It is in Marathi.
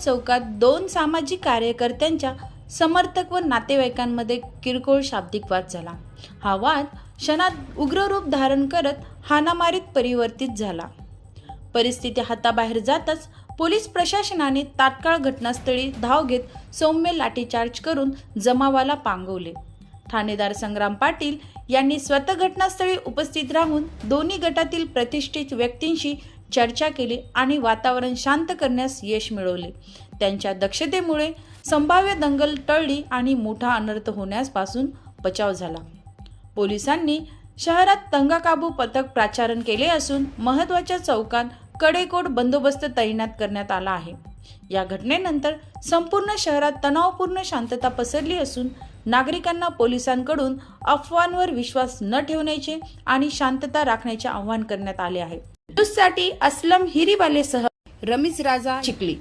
चौकात दोन सामाजिक कार्यकर्त्यांच्या समर्थक व नातेवाईकांमध्ये किरकोळ शाब्दिक वाद झाला. हा वाद क्षणात उग्र रूप धारण करत हानामारीत परिवर्तित झाला. परिस्थिती हाताबाहेर जाताच पोलीस प्रशासनाने तात्काळ घटनास्थळी धाव घेत सौम्य लाठीचार्ज करून जमावाला पांगवले. ठाणेदार संग्राम पाटील यांनी स्वतः घटनास्थळी उपस्थित राहून दोन्ही गटातील प्रतिष्ठित व्यक्तींशी चर्चा केली आणि वातावरण शांत करण्यास यश मिळवले. त्यांच्या दक्षतेमुळे संभाव्य दंगल टळली आणि मोठा अनर्थ होण्यापासून बचाव झाला. पोलिसांनी शहरात तंगाकाबू पथक प्राचारण केले असून महत्त्वाच्या चौकात कडेकोट बंदोबस्त तैनात करण्यात आला आहे. या घटनेनंतर संपूर्ण शहरात तणावपूर्ण शांतता पसरली असून नागरिकांना पोलिसांकडून अफवांवर विश्वास न ठेवण्याचे आणि शांतता राखण्याचे आवाहन करण्यात आले आहे. न्यूजसाठी अस्लम हिरीवालेसह रमीज राजा चिखली.